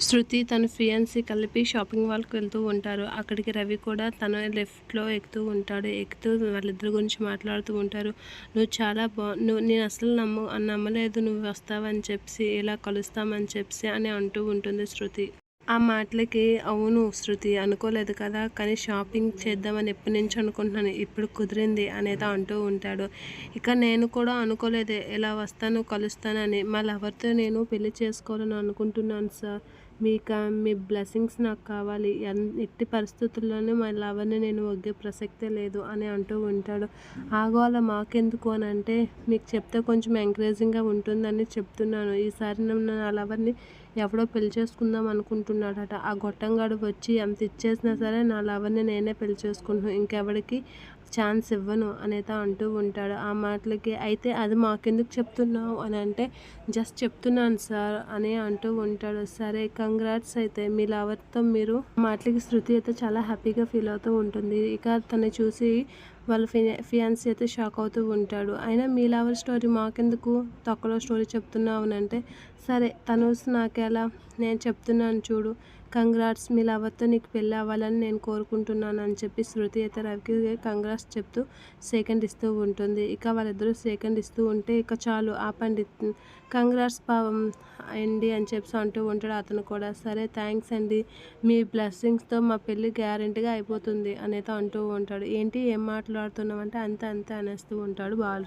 శృతి తన ఫియాన్సీ కలిపి షాపింగ్ మాల్కి వెళ్తూ ఉంటారు. అక్కడికి రవి కూడా తన లెఫ్ట్లో ఎక్కుతూ ఉంటాడు. ఎక్కుతూ వాళ్ళిద్దరి గురించి మాట్లాడుతూ ఉంటారు. నువ్వు చాలా బా నువ్వు నేను అసలు నమ్ము నమ్మలేదు. నువ్వు వస్తావని చెప్పి ఇలా కలుస్తామని చెప్పి అని అంటూ ఉంటుంది శృతి. ఆ మాటలకి అవును శృతి అనుకోలేదు కదా. కానీ షాపింగ్ చేద్దామని ఎప్పటి నుంచి అనుకుంటున్నాను? ఇప్పుడు కుదిరింది అనేది అంటూ ఉంటాడు. ఇక నేను కూడా అనుకోలేదు. ఎలా వస్తాను కలుస్తానని. మా లవర్తో నేను పెళ్ళి చేసుకోవాలని అనుకుంటున్నాను సార్. మీకు మీ బ్లెస్సింగ్స్ నాకు కావాలి. ఎట్టి పరిస్థితుల్లోనూ మా లవర్ని నేను ఒగ్గే ప్రసక్తే లేదు అని అంటూ ఉంటాడు. ఆగోళ మాకెందుకు అని అంటే మీకు చెప్తే కొంచెం ఎంకరేజింగ్గా ఉంటుందని చెప్తున్నాను. ఈసారి నా లవర్ని ఎవడో పెళ్ళి చేసుకుందాం అనుకుంటున్నాడట. ఆ గొట్టంగాడు వచ్చి ఎంత ఇచ్చేసినా సరే నా లవర్ని నేనే పెళ్ళి చేసుకుంటున్నాను ఇంకెవడికి ఛాన్స్ ఇవ్వను అనేది అంటూ ఉంటాడు. ఆ మాటలకి అయితే అది మాకెందుకు చెప్తున్నావు? అని అంటే జస్ట్ చెప్తున్నాను సార్ అని అంటూ ఉంటాడు. సరే కంగ్రాట్స్ అయితే. మీ లవర్తో మీరు మాటలకి శృతి అయితే చాలా హ్యాపీగా ఫీల్ అవుతూ ఉంటుంది. ఇక తను చూసి వాళ్ళ ఫి ఫియాన్సీ అయితే షాక్ అవుతూ ఉంటాడు. అయినా మీ లవర్ స్టోరీ మాకెందుకు తొక్కలో స్టోరీ చెప్తున్నావు? అంటే సరే తను నాకెలా? నేను చెప్తున్నాను చూడు. కంగ్రాట్స్ మీ లవర్తో నీకు పెళ్ళి అవ్వాలని నేను కోరుకుంటున్నాను అని చెప్పి శృతి అయితే రవికి కంగ్రాట్స్ చెప్తూ సెకండ్ ఇస్తూ ఉంటుంది. ఇక వాళ్ళిద్దరూ సెకండ్ ఇస్తూ ఉంటే ఇక చాలు ఆపండి. కంగ్రాట్స్ పావం అండి అని చెప్పి అంటూ ఉంటాడు అతను కూడా. సరే థ్యాంక్స్ అండి. మీ బ్లెస్సింగ్స్తో మా పెళ్ళి గ్యారెంటీగా అయిపోతుంది అనేది అంటూ ఉంటాడు. ఏంటి ఏం మాట్లాడుతున్నామంటే అంతే అంతే అనేస్తూ ఉంటాడు బాలరాజు.